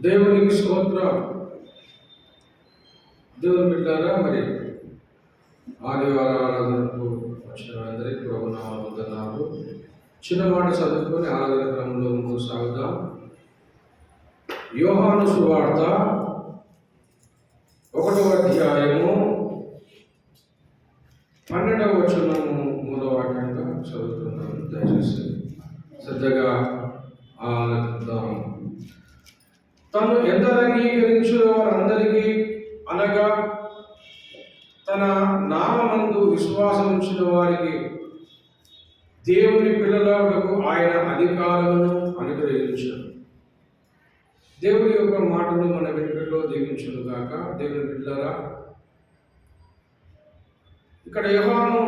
దేవునికి స్తోత్రం. దేవుని బిడ్డారా మరి ఆదివారం ఆరాధనకు వచ్చిన అందరికీ ప్రభునామాలు వందనాలు చదువుకొని ఆరాధన క్రమంలో ముందుకు సాగుదాం. యోహాను సువార్త ఒకటవ అధ్యాయము పన్నెండవ వచనము మూడవ వాక్యంగా చదువుతున్నాను దయచేసి శ్రద్ధగా ఆనందిద్దాము తను ఎందరంగీకరించిన వారందరికీ అనగా తన నామందు విశ్వాసం ఉంచిన వారికి దేవుని పిల్లలకు ఆయన అధికారమును అనుగ్రహించాడు దేవుని యొక్క మాటలు మన వెనుకలో దీవించును గాక. దేవుని బిడ్డలారా ఇక్కడ యోహాను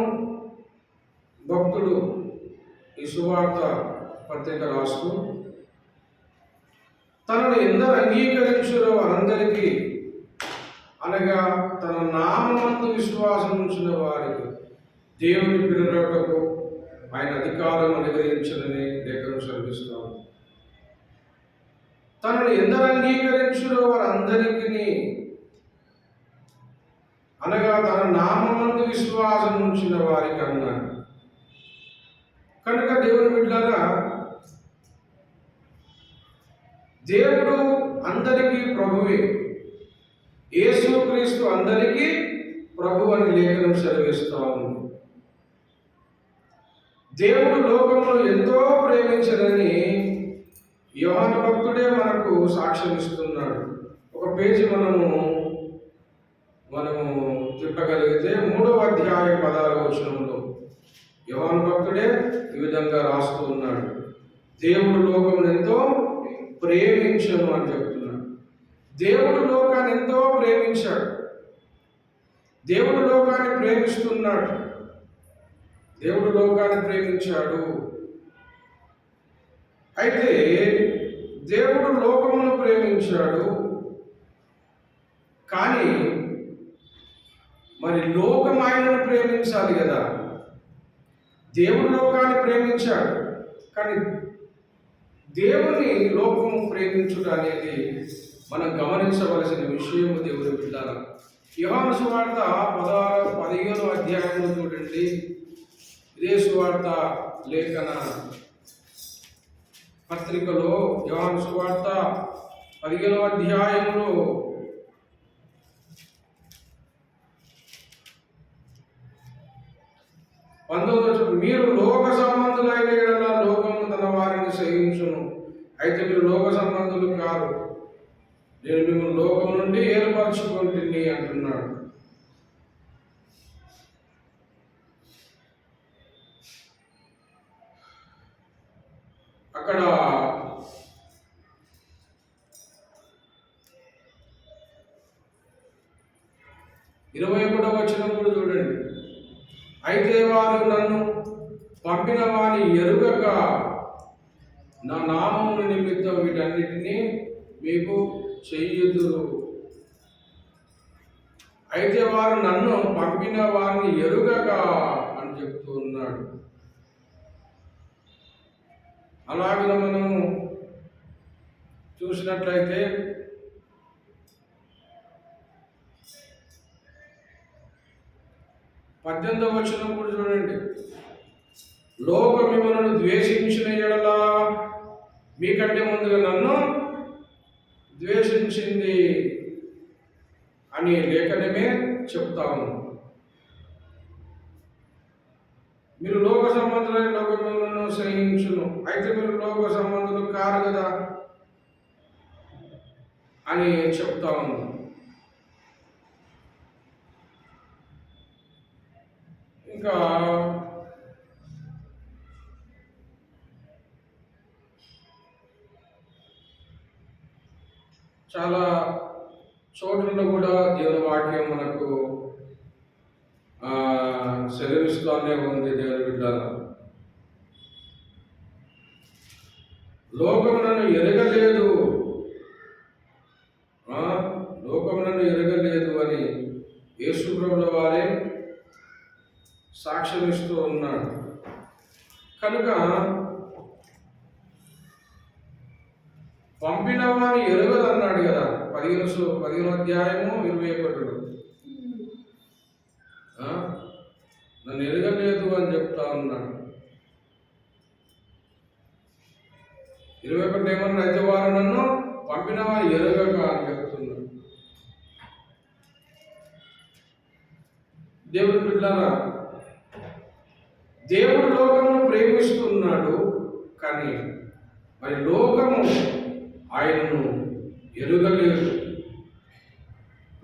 భక్తుడు ఈ సువార్త పత్రిక రాస్తూ తనను ఎందరు అంగీకరించారో వారందరికీ అనగా తన నామందు విశ్వాసం ఉంచిన వారికి దేవుని పిలుటకు ఆయన అధికారం అనుగ్రహించడని లేఖను చదివిస్తాం తనను ఎందరు అంగీకరించారో వారందరికీ అనగా తన నామందు విశ్వాసం ఉంచిన వారికి అన్నాడు కనుక దేవుని బిడ్డారా దేవుడు అందరికీ ప్రభువే. యేసుక్రీస్తు అందరికీ ప్రభు అని లేఖనం సెలవిస్తా ఉంది. దేవుడు లోకంలో ఎంతో ప్రేమించదని యోహాను భక్తుడే మనకు సాక్ష్యం ఇస్తున్నాడు. ఒక పేజీ మనము మనము తిప్పగలిగితే మూడవ అధ్యాయ పదాల వచనంలో యోహాను భక్తుడే ఈ విధంగా రాస్తూ ఉన్నాడు. దేవుడు లోకం ఎంతో ప్రేమించను అని చెప్తున్నాడు. దేవుడు లోకాన్ని ఎంతో ప్రేమించాడు. దేవుడు లోకాన్ని ప్రేమిస్తున్నాడు. దేవుడు లోకాన్ని ప్రేమించాడు. అయితే దేవుడు లోకమును ప్రేమించాడు. కానీ మరి లోకం ఆయనను ప్రేమించాలి కదా. దేవుడు లోకాన్ని ప్రేమించాడు. కానీ దేవుని లోకము ప్రేమించుట అనేది మనం గమనించవలసిన విషయము దేవుని బిడ్డాల యోహాను సువార్త పదహారు పదిహేను అధ్యాయంలో చూడండి. ఇదే సువార్త లేఖన పత్రికలో యోహాను సువార్త పదిహేను అధ్యాయంలో పంతొమ్మిది మీరు లోక సంబంధులైన లోక లోకము వారిని సహించును. అయితే మీరు లోక సంబంధులు కాదు నేను మిమ్మల్ని లోకం నుండి ఏర్పరచుకుంటుంది అంటున్నాడు. అక్కడ ఇరవై ఒకటో వచ్చిన కూడా చూడండి. అయితే వారు నన్ను పంపిన వాని ఎరుగక నా నామముల నిమిత్తం వీటన్నిటినీ మీకు చెయ్యుదురు అయితే వారు నన్ను పంపిన వారిని ఎరుగక అని చెప్తూ ఉన్నాడు. అలాగే మనము చూసినట్లయితే పద్దెనిమిదవ వచనం కూడా చూడండి. లోక మిమ్మల్ని ద్వేషించిన ఎడలా మీకంటే ముందుగా నన్ను ద్వేషించింది అని లేఖనమే చెప్తాము మీరు లోక సంబంధులైన లోకములను సహించును అయితే మీరు లోక సంబంధులు కారు కదా అని చెప్తా ఉంది. ఇంకా చాలా చోట్లలో కూడా దేవుని వాక్యం మనకు సెలవిస్తూనే ఉంది దేవుని బిడ్డల లోకం నన్ను ఎరగలేదు. లోకం నన్ను ఎరగలేదు అని యేసుప్రభుల వారే సాక్ష్యమిస్తూ ఉన్నాడు. కనుక పంపిన వాని ఎరుగదు అన్నాడు కదా. పదిహేను పదిహేను అధ్యాయము ఇరవై ఒకటిలో. నన్ను ఎరగలేదు అని చెప్తా ఉన్నాడు. ఇరవై ఒకటి ఏమన్నా అయితే వారు నన్ను పంపిన వారు ఎరగక అని చెప్తున్నాడు దేవుడు బిడ్డారా దేవుడు లోకమును ప్రేమిస్తున్నాడు కానీ మరి లోకము ఆయనను ఎరుగలేదు.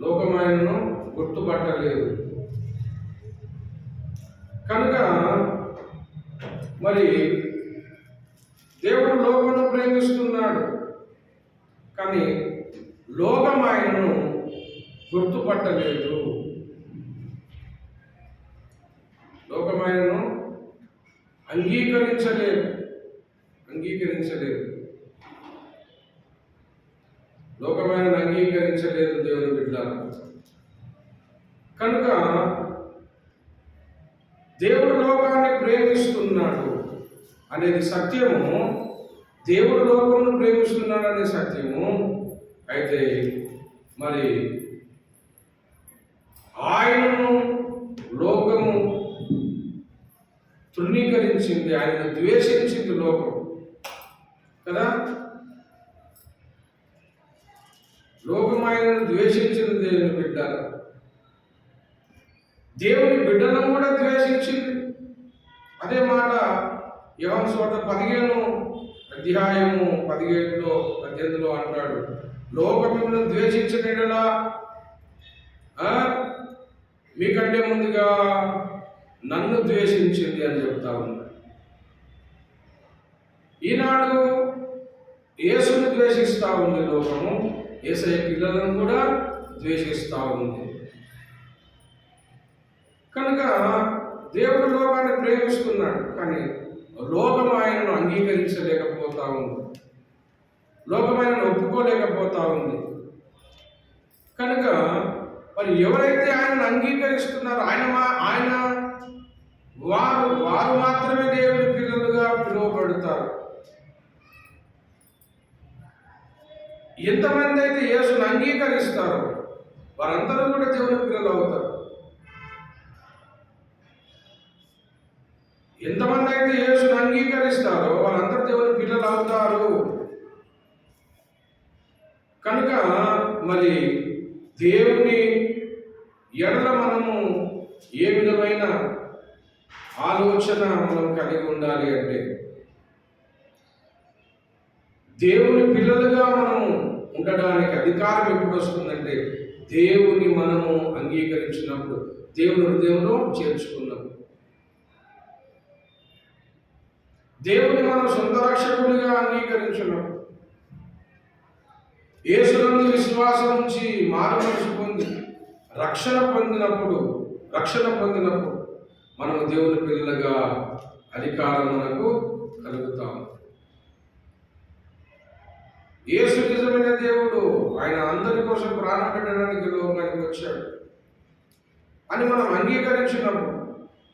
లోకం ఆయనను గుర్తుపట్టలేదు. కనుక మరి దేవుడు లోకమును ప్రేమిస్తున్నాడు. కానీ లోకం ఆయనను గుర్తుపట్టలేదు. లోకం ఆయనను అంగీకరించలేదు. అంగీకరించలేదు. లోకమైన అంగీకరించలేదు దేవుని బిడ్డ కనుక దేవుడు లోకాన్ని ప్రేమిస్తున్నాడు అనేది సత్యము. దేవుడు లోకమును ప్రేమిస్తున్నాడు అనే సత్యము. అయితే మరి ఆయనను లోకము తృణీకరించింది ఆయనను ద్వేషించింది లోకం. కదా? లోకం ద్వేషించిన దేవుని బిడ్డ దేవుని బిడ్డను కూడా ద్వేషించింది. అదే మాట యోహాను స్వార్థ పదిహేను అధ్యాయము పదిహేడులో పద్దెనిమిదిలో అంటాడు. లోకములను ద్వేషించనిడలా మీకంటే ముందుగా నన్ను ద్వేషించింది అని చెప్తా ఉన్నాడు ఈనాడు యేసును ద్వేషిస్తా ఉంది లోకము. ఏసఐ పిల్లలను కూడా ద్వేషిస్తూ ఉంది. కనుక దేవుడు లోకాన్ని ప్రేమిస్తున్నాడు కానీ లోకం ఆయనను అంగీకరించలేకపోతా ఉంది. లోకం ఆయనను ఒప్పుకోలేకపోతా ఉంది. కనుక మరి ఎవరైతే ఆయనను అంగీకరిస్తున్నారో ఆయన మా ఆయన వారు వారు మాత్రమే దేవుని పిల్లలుగా పిలువబడతారు. ఎంతమంది అయితే యేసును అంగీకరిస్తారో. వారందరూ కూడా దేవుని పిల్లలు అవుతారు ఎంతమంది అయితే యేసును అంగీకరిస్తారో వారందరూ దేవుని పిల్లలు అవుతారు కనుక మరి దేవుని ఎడల మనము ఏ విధమైన ఆలోచన మనం కలిగి ఉండాలి అంటే దేవుని పిల్లలుగా మనము ఉండడానికి అధికారం ఎప్పుడు వస్తుందంటే దేవుని మనము అంగీకరించినప్పుడు దేవుని హృదయంలో చేర్చుకున్నప్పుడు. దేవుని మనం సొంత రక్షకుడిగా అంగీకరించినప్పుడు. యేసునందు విశ్వాసం నుంచి మారు మనసు పొంది రక్షణ పొందినప్పుడు రక్షణ పొందినప్పుడు మనం దేవుని పిల్లలుగా అధికారం మనకు కలుగుతాము. యేసు నిజమైన దేవుడు. ఆయన అందరి కోసం ప్రాణం పెట్టడానికి లోకానికి వచ్చాడు. అని మనం అంగీకరించినప్పుడు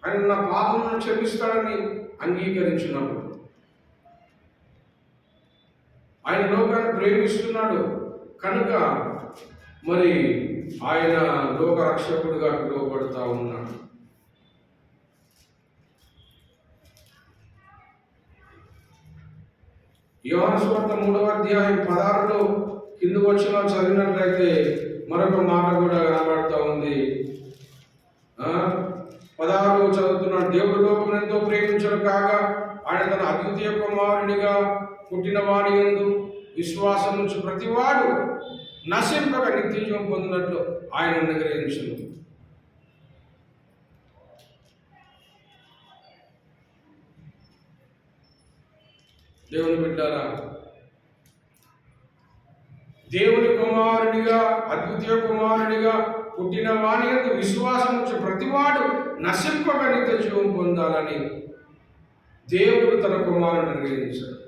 ఆయన నా పాపములను క్షమిస్తాడని అంగీకరించినప్పుడు ఆయన లోకాన్ని ప్రేమిస్తున్నాడు. కనుక మరి ఆయన లోక రక్షకుడుగా పిలువబడుతూ ఉన్నాడు. యోహనస్వార్త మూడవ అధ్యాయం పదహారులో కింద వచ్చిన చదివినట్లయితే మరొక మాట కూడా కనబడుతూ ఉంది. ఆ, పదహారు చదువుతున్నాడు దేవుడు లోకం ఎంతో ప్రేమించడు కాగా ఆయన తన అద్వితీయ కుమారునిగా పుట్టిన వాడి ఎందు విశ్వాసం నుంచి ప్రతివాడు నశింపక నిత్యం పొందినట్లు ఆయన అనుగ్రహించును. దేవుని బిడ్డారా దేవుని కుమారునిగా అద్వితీయ కుమారునిగా పుట్టిన వాణి యొక్క విశ్వాసం నుంచి ప్రతివాడు నశింపక నిత్య జీవం పొందాలని దేవుడు తన కుమారుని అనుగ్రహించాడు.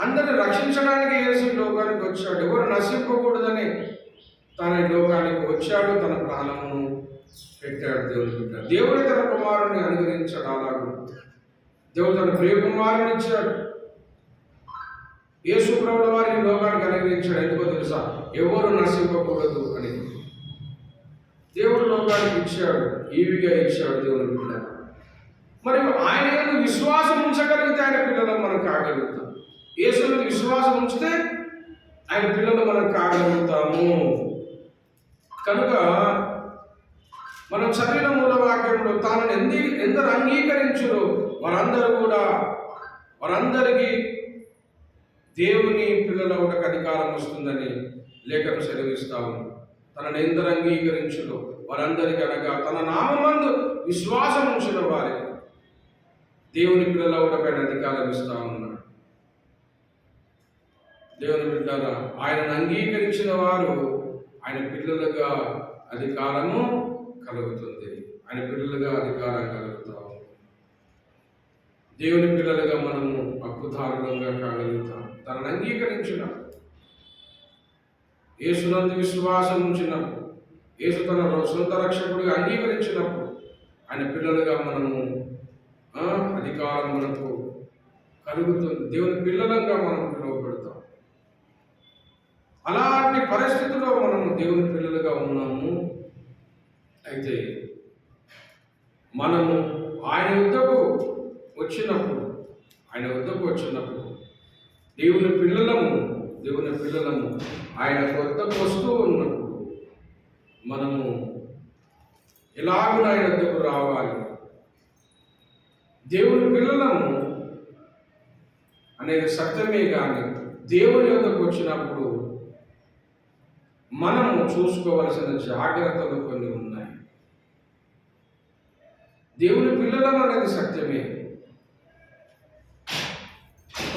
అందరిని రక్షించడానికి యేసు లోకానికి వచ్చాడు. ఎవరు నశింపకూడదని తన లోకానికి వచ్చాడు తన ప్రాణమును పెట్టాడు దేవుని బిడ్డ. దేవుడు తన కుమారుని అనుగ్రహించాడు అలాగే. దేవుడు తన ప్రియ కుమారుని ఇచ్చాడు. యేసు ప్రభుల వారిని లోకానికి అనుగ్రహించాడు. ఎందుకో తెలుసా? ఎవరు నశింపకూడదు అని దేవుడు లోకానికి ఇచ్చాడు. ఈవిగా ఇచ్చాడు దేవుని బిడ్డ మరి ఆయన విశ్వాసం ఉంచగలిగితే ఆయన పిల్లలను మనం కాగలుగుతాం. యేసు విశ్వాసం ఉంచితే ఆయన పిల్లలు మనం కాగలుగుతాము. కనుక మనం చదివిన మూల వాక్యంలో తాను ఎందు ఎందరు అంగీకరించురు వారందరూ కూడా వారందరికీ దేవుని పిల్లల ఒక అధికారం వస్తుందని లేఖను సెలవిస్తాము తనను ఎందరు అంగీకరించులో వారందరికీ అనగా తన నామందు విశ్వాసం ఉంచిన వారికి దేవుని పిల్లల ఒకపైన అధికారం ఇస్తా ఉన్నాడు. దేవుని బిడ్డారా ఆయనను అంగీకరించిన వారు ఆయన పిల్లలుగా అధికారము కలుగుతుంది. ఆయన పిల్లలుగా అధికారం కలుగుతుంది. దేవుని పిల్లలుగా మనము హక్కుదారులంగా కాగలుగుతాం. తనను అంగీకరించిన. యేసునందు విశ్వాసం ఉంచినప్పుడు యేసు తన సొంత రక్షకుడిగా అంగీకరించినప్పుడు ఆయన పిల్లలుగా మనము అధికారం మనకు కలుగుతుంది. దేవుని పిల్లలంగా మనం పిలువబడతాం. అలాంటి పరిస్థితిలో మనము దేవుని పిల్లలుగా ఉన్నాము. అయితే మనము ఆయన యుద్ధకు వచ్చినప్పుడు ఆయన వద్దకు వచ్చినప్పుడు దేవుని పిల్లలము దేవుని పిల్లలము ఆయన వద్దకు వస్తూ ఉన్నప్పుడు మనము ఎలాగూ ఆయన వద్దకు రావాలి? దేవుని పిల్లలము అనేది సత్యమే కానీ దేవుని వద్దకు వచ్చినప్పుడు మనము చూసుకోవలసిన జాగ్రత్తలు కొన్ని ఉన్నాయి. దేవుని పిల్లలం అనేది సత్యమే.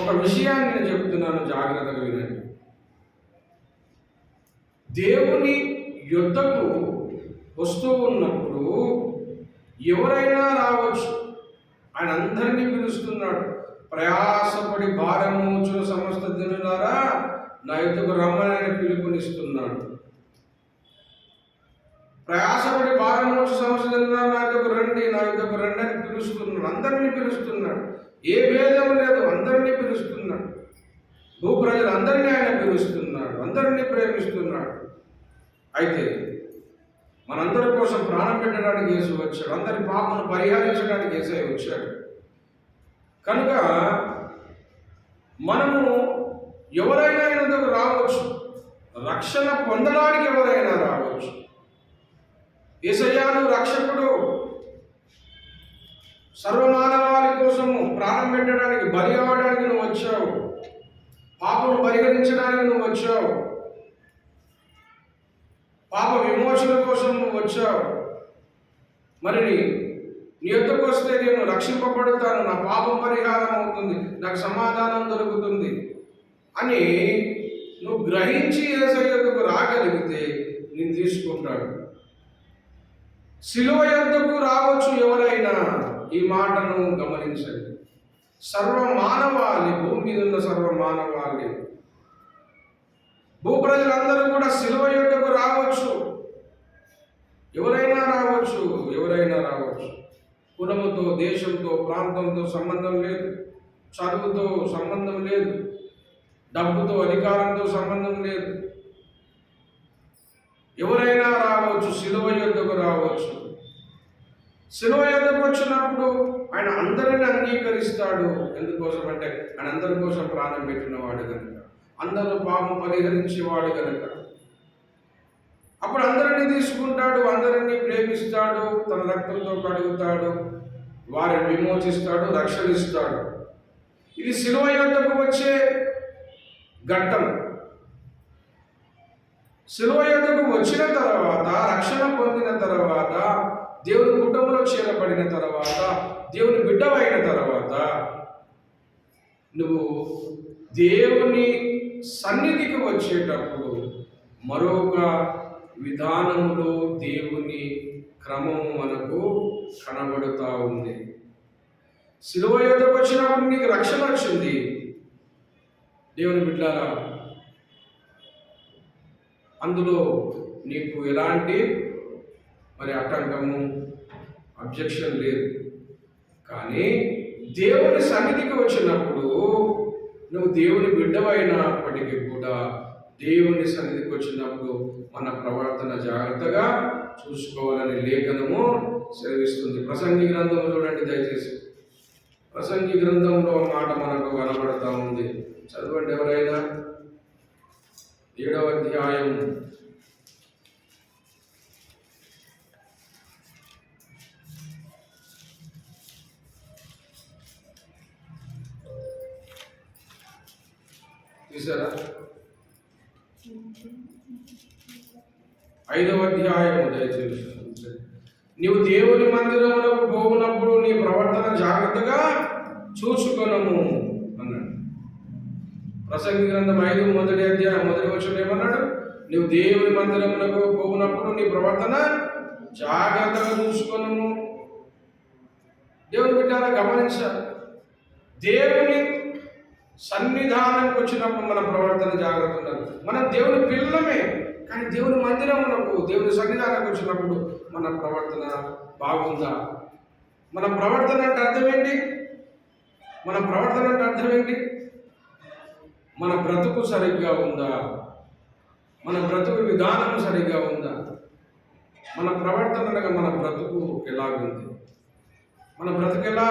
ఒక విషయాన్ని నేను చెప్తున్నాను జాగ్రత్తగా వినండి. దేవుని యుద్ధకు వస్తూ ఉన్నప్పుడు ఎవరైనా రావచ్చు. ఆయన అందరినీ పిలుస్తున్నాడు. ప్రయాసపడి భారం మోచున సమస్త దినులారా నా యుద్ధకు రమ్మని పిలుపునిస్తున్నాడు. ప్రయాసపడి భారం మోచు సమస్త దినులారా నా యుద్ధకు రండి నా యుద్ధకు రండి అని పిలుస్తున్నాడు. అందరినీ పిలుస్తున్నాడు. ఏ భేదం లేదు అందరినీ పిలుస్తున్నాడు. భూ ప్రజలందరినీ ఆయన పిలుస్తున్నాడు అందరినీ ప్రేమిస్తున్నాడు. అయితే మనందరి కోసం ప్రాణం పెట్టడానికి యేసు వచ్చాడు అందరి పాపను పరిహరించడానికి యేసే వచ్చాడు. కనుక మనము ఎవరైనా ఆయనకు రావచ్చు రక్షణ పొందడానికి ఎవరైనా రావచ్చు. ఏసయ్యాను రక్షకుడు సర్వమానవ కోసము ప్రాణం పెట్టడానికి బలి అవ్వడానికి నువ్వు వచ్చావు. పాపను పరిగణించడానికి నువ్వు వచ్చావు. పాప విమోచన కోసం నువ్వు వచ్చావు. మరి నీ- నీ వస్తే నేను రక్షింపబడతాను. నా పాపం పరిహారం అవుతుంది. నాకు సమాధానం దొరుకుతుంది అని నువ్వు గ్రహించి ఏసై రాగలిగితే నేను తీసుకుంటాడు. శిలువ యొద్దకు రావచ్చు ఎవరైనా. ఈ మాటను గమనించండి. సర్వ మానవాళి భూమి మీద ఉన్న సర్వ మానవాళి భూప్రజలందరూ కూడా శిలువ యొద్దకు రావచ్చు. ఎవరైనా రావచ్చు ఎవరైనా రావచ్చు. కులముతో దేశంతో ప్రాంతంతో సంబంధం లేదు. చదువుతో సంబంధం లేదు. డబ్బుతో అధికారంతో సంబంధం లేదు. ఎవరైనా రావచ్చు శిలువ యొద్దకు రావచ్చు శిలువ యొద్దకు వచ్చినప్పుడు ఆయన అందరిని అంగీకరిస్తాడు. ఎందుకోసం అంటే ఆయన అందరి కోసం ప్రాణం పెట్టినవాడు కనుక అందరూ పాపం పరిహరించేవాడు కనుక అప్పుడు అందరినీ తీసుకుంటాడు అందరినీ ప్రేమిస్తాడు తన రక్తంతో కడుగుతాడు వారిని విమోచిస్తాడు రక్షణిస్తాడు. ఇది శిలువ యుద్ధకు వచ్చే ఘట్టం. శిలువ యుద్ధకు వచ్చిన తర్వాత రక్షణ పొందిన తర్వాత దేవుని కుటుంబంలో చేరబడిన తర్వాత దేవుని బిడ్డవైన తర్వాత నువ్వు దేవుని సన్నిధికి వచ్చేటప్పుడు మరొక విధానంలో దేవుని క్రమం మనకు కనబడుతూ ఉంది. శిలువ యుద్ధకు వచ్చినప్పుడు నీకు రక్షణ వచ్చింది. దేవుని బిడ్డారా అందులో నీకు ఎలాంటి మరి ఆటంకము అబ్జెక్షన్ లేదు. కానీ దేవుని సన్నిధికి వచ్చినప్పుడు నువ్వు దేవుని బిడ్డవైనప్పటికీ కూడా దేవుని సన్నిధికి వచ్చినప్పుడు మన ప్రవర్తన జాగ్రత్తగా చూసుకోవాలని లేఖనము సెలవిస్తుంది. ప్రసంగి గ్రంథం చూడండి దయచేసి. ప్రసంగి గ్రంథంలో మాట మనకు కనబడతా ఉంది. చదవండి ఎవరైనా? ఏడవ అధ్యాయం చూసారా ఐదవ అధ్యాయం దయచేసి నీవు దేవుని మందిరమునకు పోవునప్పుడు నీ ప్రవర్తన జాగ్రత్తగా చూసుకొనము అన్నాడు. ప్రసంగి గ్రంథం ఐదు మొదటి అధ్యాయం మొదటి వచ్చిన ఏమన్నాడు? నీవు దేవుని మందిరములకు పోవునప్పుడు నీ ప్రవర్తన జాగ్రత్తగా చూసుకొనము దేవుని బిడ్డారా గమనించాలి. దేవుని సన్నిధానంకి వచ్చినప్పుడు మన ప్రవర్తన జాగ్రత్త ఉండాలి మనం దేవుని పిల్లలమే కానీ దేవుని మందిరమునకు దేవుని సన్నిధానంకి వచ్చినప్పుడు మన ప్రవర్తన బాగుందా? మన ప్రవర్తన అంటే అర్థం ఏంటి మన ప్రవర్తన అంటే అర్థం ఏంటి మన బ్రతుకు సరిగ్గా ఉందా? మన బ్రతుకు విధానం సరిగ్గా ఉందా? మన ప్రవర్తన అనగా మన బ్రతుకు ఎలాగుంది? మన బ్రతుకు ఎలా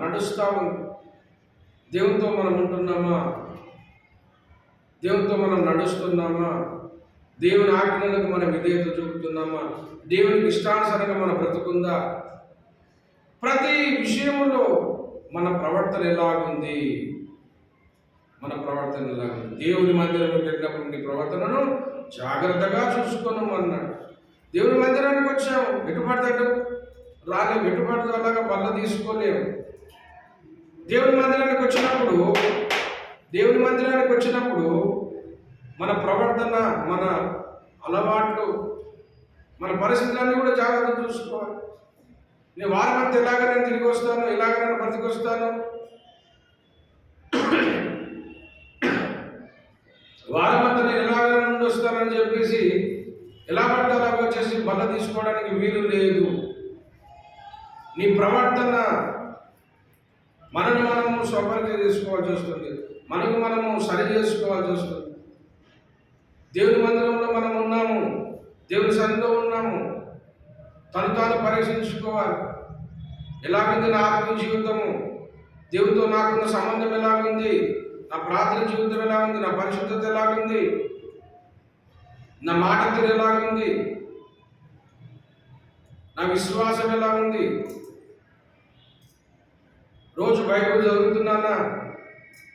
నడుస్తూ ఉంది? దేవునితో మనం ఉంటున్నామా? దేవునితో మనం నడుస్తున్నామా? దేవుని ఆజ్ఞలకు మనం విధేయత చూపుతున్నామా? దేవునికి ఇష్టానుసారంగా మన బ్రతుకుందా? ప్రతి విషయంలో మన ప్రవర్తన ఎలాగుంది? మన ప్రవర్తన ఎలాగుంది? దేవుని మందిరంలోకి వెళ్ళినప్పుడు నీ ప్రవర్తనను జాగ్రత్తగా చూసుకున్నాం అన్నాడు. దేవుని మందిరానికి వచ్చాము. ఎటు పడతాడు రాలేము. ఎటు అలాగా బల్ల తీసుకోలేము. దేవుని మందిరానికి వచ్చినప్పుడు దేవుని మందిరానికి వచ్చినప్పుడు మన ప్రవర్తన మన అలవాట్లు మన పరిస్థితులన్నీ కూడా జాగ్రత్త చూసుకోవాలి. నేను వారమంతా ఎలాగ నేను తిరిగి వస్తాను ఎలాగ నేను బ్రతికి వస్తాను వారమంతా నేను ఎలాగ నుండి వస్తానని చెప్పేసి ఎలా పడితే అలాగ వచ్చేసి బల్ల తీసుకోవడానికి వీలు లేదు. నీ ప్రవర్తన మనను మనము స్వపరిచయం చేసుకోవాల్సి వస్తుంది. మనకు మనము సరి చేసుకోవాల్సి వస్తుంది. దేవుని మందిరంలో మనం ఉన్నాము. దేవుని సన్నిధిలో ఉన్నాము. తను తాను పరీక్షించుకోవాలి. ఎలాగుంది నా ఆత్మ జీవితము? దేవునితో నాకున్న సంబంధం ఎలాగుంది? నా ప్రార్థన జీవితం ఎలా ఉంది నా పరిశుద్ధత ఎలాగుంది? నా మాట తీరు ఎలాగుంది? నా విశ్వాసం ఎలా ఉంది రోజు బైబుల్ చదువుతున్నానా?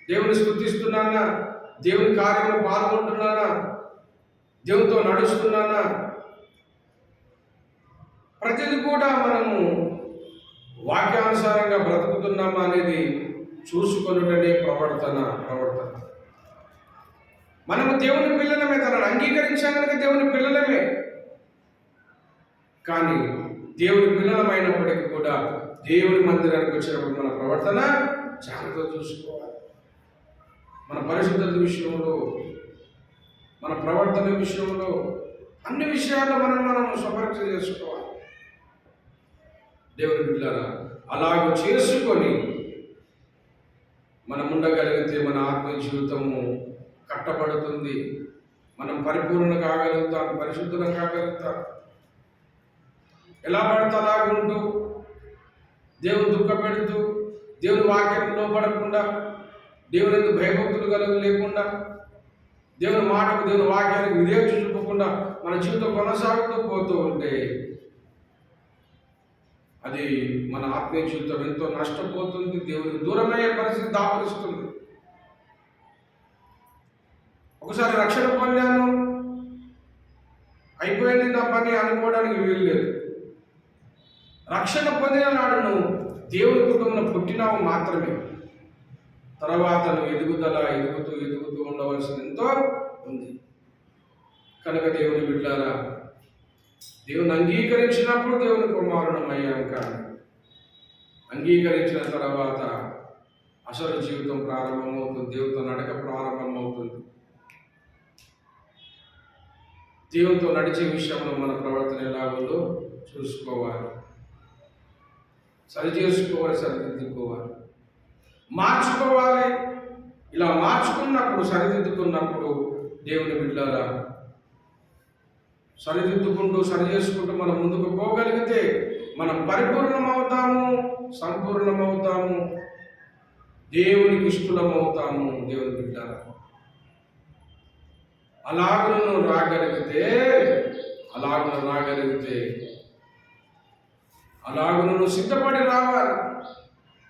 దేవుని స్థుతిస్తున్నానా? దేవుని కార్యంలో పాల్గొంటున్నానా? దేవునితో నడుస్తున్నానా? ప్రతిది కూడా మనము వాక్యానుసారంగా బ్రతుకుతున్నామా అనేది చూసుకొనుటనే ప్రవర్తన ప్రవర్తన. మనము దేవుని పిల్లలమే తనను అంగీకరించాం కనుక దేవుని పిల్లలమే. కానీ దేవుని పిల్లలమైనప్పటికీ కూడా దేవుని మందిరానికి వచ్చినప్పుడు మన ప్రవర్తన జాగ్రత్త చూసుకోవాలి. మన పరిశుద్ధత విషయంలో మన ప్రవర్తన విషయంలో అన్ని విషయాల్లో మనం మనం సమరక్ష చేసుకోవాలి. దేవుని బిడ్డారా అలాగ చేసుకొని మనం ఉండగలిగితే మన ఆత్మ జీవితము కట్టబడుతుంది. మనం పరిపూర్ణ కాగలుగుతాం పరిశుద్ధం కాగలుగుతాం. ఎలా పడితే అలాగ ఉంటూ దేవుని దుఃఖపెడుతూ దేవుని వాక్యం లోపడకుండా దేవుని ఎందుకు భయభక్తులు కలుగు లేకుండా దేవుని మాటకు దేవుని వాక్యానికి విధేయత చూపకుండా మన జీవితం కొనసాగుతూ పోతూ ఉంటే అది మన ఆత్మీయ జీవితం ఎంతో నష్టపోతుంది దేవునికి దూరమయ్యే పరిస్థితి దాపరిస్తుంది. ఒకసారి రక్షణ పొందాను అయిపోయింది నా పని అనుకోవడానికి వీలు లేదు. రక్షణ పొందిన నాడు నువ్వు దేవుని కుటుంబంలో పుట్టినావు మాత్రమే. తర్వాత నువ్వు ఎదుగుదల ఎదుగుతూ ఎదుగుతూ ఉండవలసిన ఎంతో ఉంది. కనుక దేవుని బిడ్డారా దేవుని అంగీకరించినప్పుడు దేవుని కుమారుణం అయ్యాం కానీ అంగీకరించిన తర్వాత అసలు జీవితం ప్రారంభమవుతుంది దేవునితో నడక ప్రారంభమవుతుంది. దేవునితో నడిచే విషయంలో మన ప్రవర్తన ఎలా ఉందో చూసుకోవాలి. సరిచేసుకోవాలి సరిదిద్దుకోవాలి. మార్చుకోవాలి. ఇలా మార్చుకున్నప్పుడు సరిదిద్దుకున్నప్పుడు దేవుని బిడ్డారా సరిదిద్దుకుంటూ సరి చేసుకుంటూ మనం ముందుకు పోగలిగితే మనం పరిపూర్ణమవుతాము సంపూర్ణమవుతాము దేవునికి ఇష్టమవుతాము దేవుని బిడ్డారా అలాగను రాగలిగితే అలాగను రాగలిగితే అలాగ నువ్వు సిద్ధపడి రావాలి.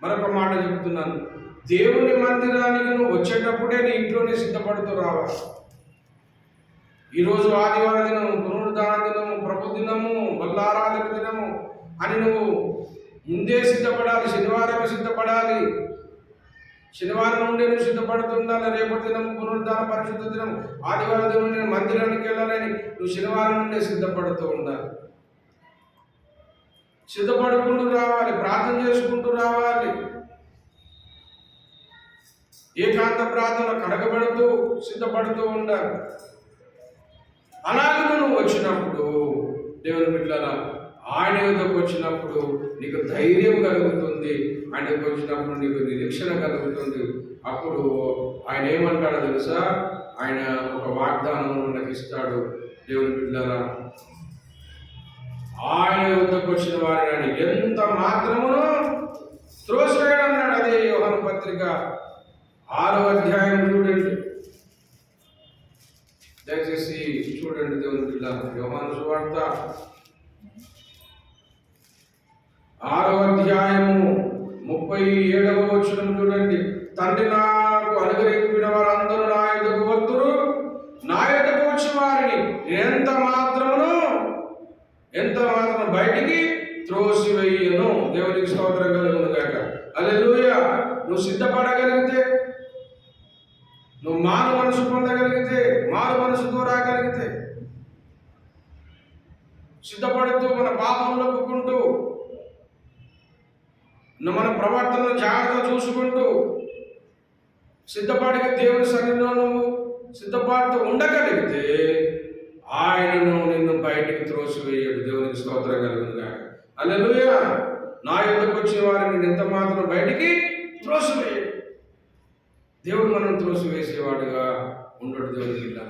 మరొక మాట చెబుతున్నాను. దేవుని మందిరానికి నువ్వు వచ్చేటప్పుడే నీ ఇంట్లోనే సిద్ధపడుతూ రావాలి. ఈరోజు ఆదివారం దినము పునరుద్ధార దినము ప్రభు దినము బల్లారాధన దినము అని నువ్వు ముందే సిద్ధపడాలి శనివారం సిద్ధపడాలి. శనివారం నుండి నువ్వు సిద్ధపడుతుండాలి రేపటి దినం పునరుద్ధాన పరిశుద్ధ దినం ఆదివారం దినం నేను మందిరానికి వెళ్ళాలని నువ్వు శనివారం నుండే సిద్ధపడుతూ ఉండాలి. సిద్ధపడుకుంటూ రావాలి ప్రార్థన చేసుకుంటూ రావాలి. ఏకాంత ప్రార్థన కడగబడుతూ సిద్ధపడుతూ ఉండాలి. అలాగే నువ్వు వచ్చినప్పుడు దేవుని బిడ్డల ఆయన యుద్ధకు వచ్చినప్పుడు నీకు ధైర్యం కలుగుతుంది. ఆయనకు వచ్చినప్పుడు నీకు నిరీక్షణ కలుగుతుంది. అప్పుడు ఆయన ఏమంటాడో తెలుసా? ఆయన ఒక వాగ్దానం మనకి ఇస్తాడు దేవుని బిడ్డల ఆయన యుద్ధకు వచ్చిన వారిని ఎంత మాత్రమును త్రోసివేయడం అదే యోహన పత్రిక ఆరో అధ్యాయం చూడండి. దయచేసి చూడండి దేవుని పిల్ల యోహాను సువార్త ఆరో అధ్యాయము ముప్పై ఏడవ వచ్చిన చూడండి. తండ్రి నాకు అనుగ్రహించిన వారందరూ నా ఎదుగు వస్తురు నా ఎదుగు వచ్చి వారిని. ఎంత మాత్రం నువ్వు సిద్ధపడగలిగితే నువ్వు మారు మనసు పొందగలిగితే మారు మనసుతో రాగలిగితే సిద్ధపడుతూ మన పాపంలో నువ్వు మన ప్రవర్తన జాగ్రత్త చూసుకుంటూ సిద్ధపడి దేవుని సన్నిధిలో నువ్వు సిద్ధపాటుతో ఉండగలిగితే ఆయనను నిన్ను బయటికి త్రోసివేయడు. దేవునికి స్తోత్రం కలుగును కాక నా యుద్ధకు వచ్చిన వారిని ఎంత మాత్రం బయటికి త్రోసివేయడు దేవుడు మనం త్రోసివేసేవాడుగా ఉండడు దేవుడు ఇల్లాలి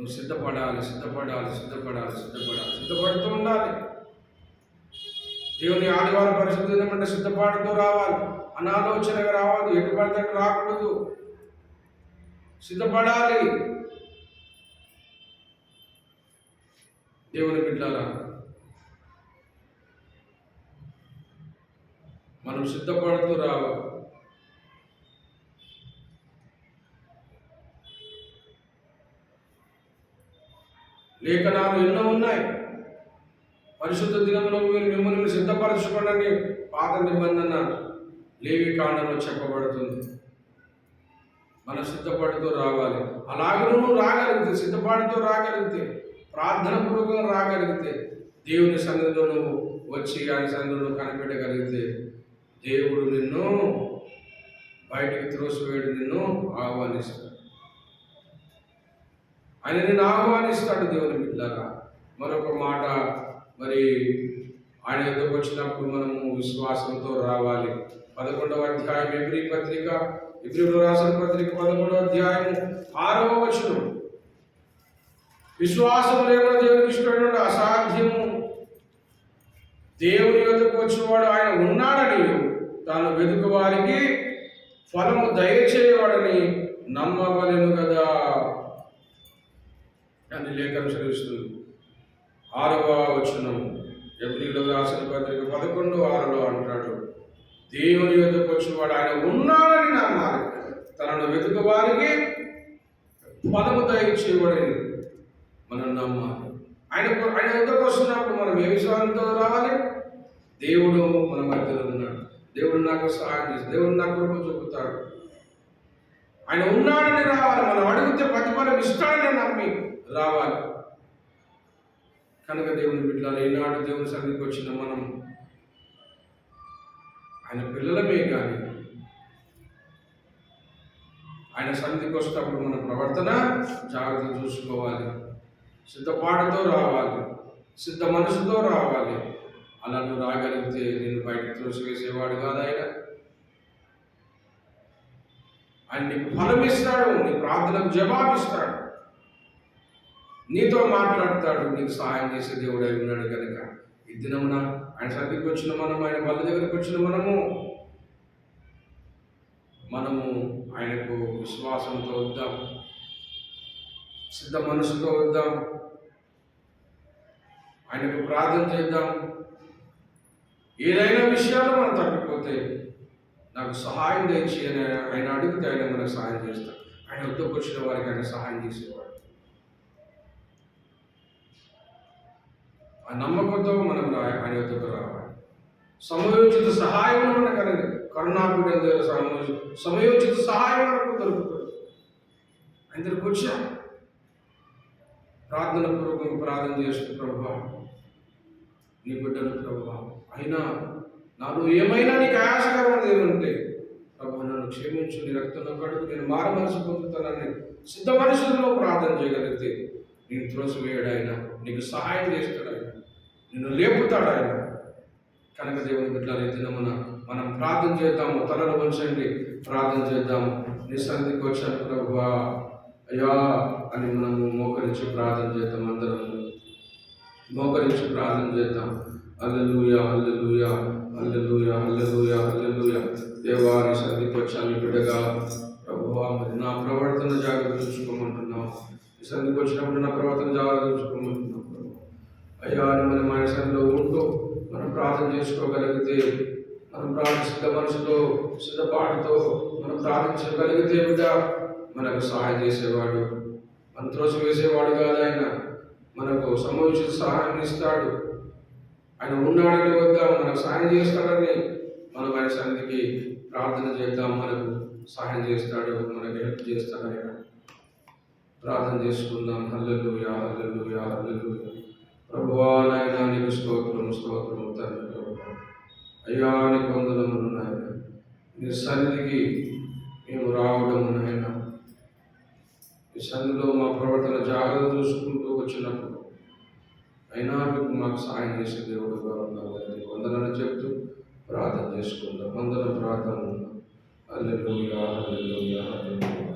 నువ్వు సిద్ధపడాలి సిద్ధపడాలి సిద్ధపడాలి సిద్ధపడాలి సిద్ధపడుతూ ఉండాలి. దేవుని ఆదివారం పరిశుద్ధి ఏమంటే సిద్ధపాటుతో రావాలి. అనాలోచనగా రావద్దు ఎటు పడితే రాకూడదు. సిద్ధపడాలి. దేవుని బిడ్డారా మనం సిద్ధపడుతూ రావాలి. లేఖనాలు ఎన్నో ఉన్నాయి. పరిశుద్ధ దినములకు మీరు మిమ్మల్ని సిద్ధపరచుకోండి. పాత నిబంధన లేవి కాండంలో చెప్పబడుతుంది. మనం సిద్ధపడుతూ రావాలి. అలాగే నువ్వు రాగలిగితే సిద్ధపడుతూ రాగలిగితే ప్రార్థన పూర్వకంగా రాగలిగితే దేవుని సన్నిధిలో నువ్వు వచ్చి ఆయన సన్నిధిలో కనిపెట్టగలిగితే దేవుడు నిన్ను బయటికి త్రోసివేయడు నిన్ను ఆహ్వానిస్తాడు. ఆయన నిన్ను ఆహ్వానిస్తాడు దేవుని బిడ్డగా మరొక మాట మరి ఆయన ఎదుకు వచ్చినప్పుడు మనము విశ్వాసంతో రావాలి. పదకొండవ అధ్యాయం ఎబ్రి పత్రిక ఎబ్రిలో రాసిన పత్రిక పదకొండవ అధ్యాయం ఆరవ వచనం. విశ్వాసం లేకుండా దేవునికి ఇష్టమైన అసాధ్యము. దేవుని వెతుకు వచ్చినవాడు ఆయన ఉన్నాడని తాను వెతుకు వారికి ఫలము దయచేయవాడని నమ్మవలేము కదా. అని లేఖ చదివిస్తుంది. ఆరవ వచనం. ఎబ్రిలో రాసిన పత్రిక పదకొండు ఆరులో అంటాడు దేవుని వెతుకు వచ్చినవాడు ఆయన ఉన్నాడని నమ్మాలి. తనను వెతుకు వారికి ఫలము దయచేయవాడని మనం నమ్మాలి. ఆయన ఆయన వద్దకు వస్తున్నప్పుడు మనం ఏ విశ్వాసంతో రావాలి? దేవుడు మన మధ్యలో దేవుడు నాకు సహాయం చేసి దేవుడు నా కృప చూపుతాడు. ఆయన ఉన్నాడని రావాలి మనం అడిగితే ప్రతిఫలం ఇస్తాడని నమ్మి రావాలి. కనుక దేవుని బిడ్డలు ఈనాడు దేవుని సన్నిధికి వచ్చిన మనం ఆయన పిల్లలమే కానీ ఆయన సన్నిధికి వచ్చినప్పుడు మన ప్రవర్తన జాగ్రత్త చూసుకోవాలి. సిద్ధపాటుతో రావాలి. సిద్ధ మనసుతో రావాలి. అలా నువ్వు రాగలిగితే నేను బయటకు త్రోసివేసేవాడు కాదు ఆయన. ఆయన నీకు ఫలం ఇస్తాడు నీ ప్రార్థనకు జవాబిస్తాడు. నీతో మాట్లాడతాడు నీకు సహాయం చేసే దేవుడు అయి ఉన్నాడు కనుక. ఈ దినమున ఆయన సన్నిధికి వచ్చిన మనం ఆయన బల్ల దగ్గరికి వచ్చిన మనము మనము ఆయనకు విశ్వాసంతో వద్దాం సిద్ధ మనసుతో వద్దాం ఆయనకు ప్రార్థన చేద్దాం. ఏదైనా విషయాలు మనం తప్పిపోతే నాకు సహాయం తెచ్చి అని ఆయన అడిగితే ఆయన మనకు సహాయం చేస్తాడు ఆయన వద్దకు వచ్చిన వారికి ఆయన సహాయం చేసేవాడు. ఆ నమ్మకంతో మనం ఆయన వద్దకు రావాలి. సమయోచిత సహాయం మనకు అనేది కరుణాపీఠం సమయో- సమయోచిత సహాయం మనకు దొరుకుతుంది. ఆయన దగ్గరకు వచ్చాం? ప్రార్థన పూర్వకం ప్రార్థన చేస్తూ ప్రభావం నీ బిడ్డలు ప్రభావం అయినా నాలో ఏమైనా నీకు ఆయాసకరమైనది ఏమంటే ప్రభు నన్ను క్షమించు నీ రక్తంలో కడుగు నేను మార మనసు పొందుతానని సిద్ధ మనుషులలో ప్రార్థన చేయగలిగితే నేను త్రోసివేయడు ఆయన నీకు సహాయం చేస్తాడు ఆయన నిన్ను లేపుతాడు ఆయన కనుక దేవుని బిడ్డలు దినమున మనం ప్రార్థన చేద్దాము తలలు వంచండి ప్రార్థన చేద్దాము. నీ సన్నిధికి వచ్చాను ప్రభువా అయ్యా అని మనము మోకరించి ప్రార్థన చేద్దాం అందరం మోకరించి ప్రార్థన చేద్దాం. Hallelujah hallelujah hallelujah hallelujah hallelujah దేవాని సన్నిధికి వచ్చాను బిడ్డగా ప్రభువా మరి నా ప్రవర్తన జాగ్రత్త చూసుకోమంటున్నావు. ఈ సన్నిధికి వచ్చినప్పుడు నా ప్రవర్తన జాగ్రత్త చూసుకోమంటున్నావు అయ్యా మన మనం ఉంటూ మనం ప్రార్థన చేసుకోగలిగితే మనం ప్రార్థిస్తున్న మనసుతో సిద్ధపాటుతో మనం ప్రార్థించగలిగితే బిడ్డ మనకు సహాయం చేసేవాడు మన త్రోసి వేసేవాడు కాదు ఆయన. మనకు సమయోచిత సహాయం ఇస్తాడు. ఆయన ఉన్నాడని వద్దాం మనకు సహాయం చేస్తాడని మనం ఆయన సన్నిధికి ప్రార్థన చేద్దాం మనకు సహాయం చేస్తాడు మనకు హెల్ప్ చేస్తాడు ఆయన. ప్రార్థన చేసుకుందాం. అల్లలు యా అల్లలు ప్రభువా నాయన నీకు స్తోత్రం స్తోత్రం తండ్రి అయ్యా నీకు వందనములు నాయన నీ సన్నిధికి మేము రావడం నాయన. ఈ సన్నిధిలో మా ప్రవర్తన జాగ్రత్త చూసుకుంటూ వచ్చినప్పుడు అయినా మీకు మాకు సాయం చేసే దేవుడుగా ఉన్నావు నీకు వందనని చెప్తూ ప్రార్థన చేసుకుందాం. వందన ప్రార్థన. అల్లెలుగా అల్లెలుగా అల్లెలుగా